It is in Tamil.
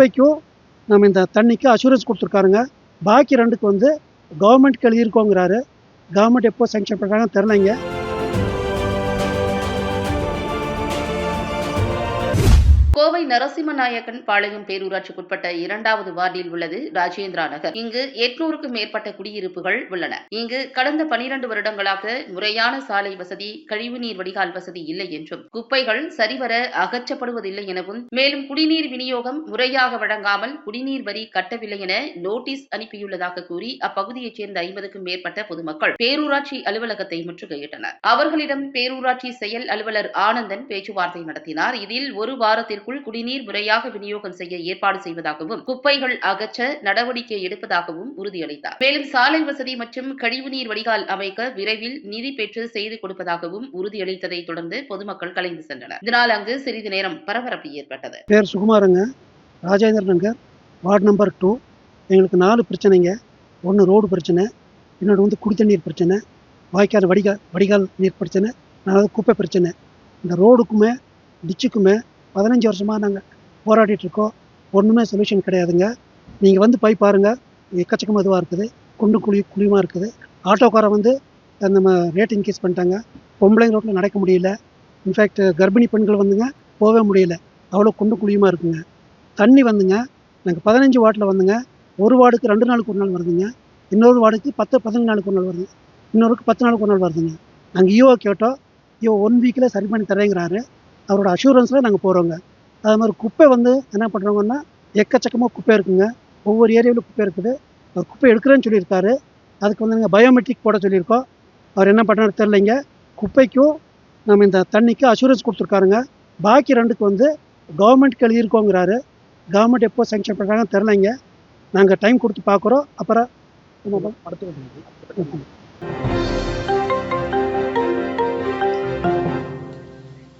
குப்பைக்கும் நம்ம இந்த தண்ணிக்கு அஷூரன்ஸ் கொடுத்துருக்காருங்க. பாக்கி ரெண்டுக்கு வந்து கவர்மெண்ட் எழுதியிருக்கோங்கிறாரு கவர்மெண்ட் எப்போ சேங்ஷன் பண்ணுறாங்கன்னு தெரிலங்க. கோவை நரசிம்மநாயக்கன் பாளையம் பேரூராட்சிக்குட்பட்ட இரண்டாவது வார்டில் உள்ளது ராஜேந்திரா நகர். இங்கு எட்நூறுக்கும் மேற்பட்ட குடியிருப்புகள் உள்ளன. இங்கு கடந்த பனிரண்டு வருடங்களாக முறையான சாலை வசதி கழிவுநீர் வடிகால் வசதி இல்லை என்றும் குப்பைகள் சரிவர அகற்றப்படுவதில்லை எனவும் மேலும் குடிநீர் விநியோகம் முறையாக வழங்காமல் குடிநீர் வரி கட்டவில்லை என நோட்டீஸ் அனுப்பியுள்ளதாக கூறி அப்பகுதியைச் சேர்ந்த ஐம்பதுக்கும் மேற்பட்ட பொதுமக்கள் பேரூராட்சி அலுவலகத்தை முற்றுகையிட்டனர். அவர்களிடம் பேரூராட்சி செயல் அலுவலர் ஆனந்தன் பேச்சுவார்த்தை நடத்தினார். இதில் ஒரு வாரத்திற்கு வாரத்திற்குள் குடிநீர் முறையாக விநியோகம் செய்ய ஏற்பாடு செய்வதாகவும் குப்பைகள் அகற்ற நடவடிக்கை எடுப்பதாகவும் உறுதியளித்தார். மேலும் சாலை வசதி மற்றும் கழிவுநீர் வடிகால் அமைக்க விரைவில் நிதி பெற்று செய்து கொடுப்பதாகவும் உறுதியளித்ததை தொடர்ந்து பொதுமக்கள் கலைந்து சென்றனர். இதனால் அங்கு சிறிது நேரம் பரபரப்பு ஏற்பட்டது. பேர் சுகுமாருங்க. Rajendra Nagar ward number two. எங்களுக்கு நாலு பிரச்சனைங்க. ஒன்று ரோடு பிரச்சனை இன்னொன்று வந்து குடி தண்ணீர் பிரச்சனை வாய்க்கால் வடிகால் வடிகால் நீர் பிரச்சனை குப்பை பிரச்சனை. இந்த ரோடுக்குமே டிச்சுக்குமே பதினஞ்சு வருஷமாக நாங்கள் போராடிட்டுருக்கோம். ஒன்றுமே சொல்யூஷன் கிடையாதுங்க. நீங்கள் வந்து போய் பாருங்கள் எக்கச்சக்கமாக இதுவாக இருக்குது. குண்டு குழி குழியுமாக இருக்குது. ஆட்டோக்காரன் வந்து நம்ம ரேட் இன்க்ரீஸ் பண்ணிட்டாங்க. பொம்பளைங்க ரோட்டில் நடக்க முடியல. இன்ஃபேக்ட் கர்ப்பிணி பெண்கள் வந்துங்க போகவே முடியல. அவ்வளோ குண்டு குழியுமாக இருக்குங்க. தண்ணி வந்துங்க. நாங்கள் பதினஞ்சு வாட்டில் வந்துங்க. ஒரு வார்டுக்கு ரெண்டு நாளுக்கு ஒரு நாள் வருதுங்க. இன்னொரு வார்டுக்கு பத்து பதினஞ்சு நாளுக்கு ஒரு நாள் வருது. இன்னொருக்கு பத்து நாளுக்கு ஒரு நாள் வருதுங்க. நாங்கள் ஈஓ கேட்டோம். ஈஓ ஒன் வீக்கில் சரி பண்ணி தரேங்கிறாரு. அவரோட அஷூரன்ஸில் நாங்கள் போகிறோங்க அது மாதிரி குப்பை வந்து என்ன பண்ணுறோங்கன்னா எக்கச்சக்கமாக குப்பை இருக்குங்க. ஒவ்வொரு ஏரியாவிலும் குப்பை இருக்குது. அவர் குப்பை எடுக்கிறேன்னு சொல்லியிருக்காரு. அதுக்கு வந்து நாங்கள் பயோமெட்ரிக் போட சொல்லியிருக்கோம். அவர் என்ன பண்ணுறாரு தெரிலங்க குப்பைக்கும் நம்ம இந்த தண்ணிக்கு அஷூரன்ஸ் கொடுத்துருக்காருங்க. பாக்கி ரெண்டுக்கு வந்து கவர்மெண்ட்க்கு எழுதியிருக்கோங்கிறாரு. கவர்மெண்ட் எப்போ சேங்ஷன் பண்ணுறாங்கன்னு தெரிலங்க நாங்கள் டைம் கொடுத்து பார்க்குறோம் அப்புறம் அடுத்து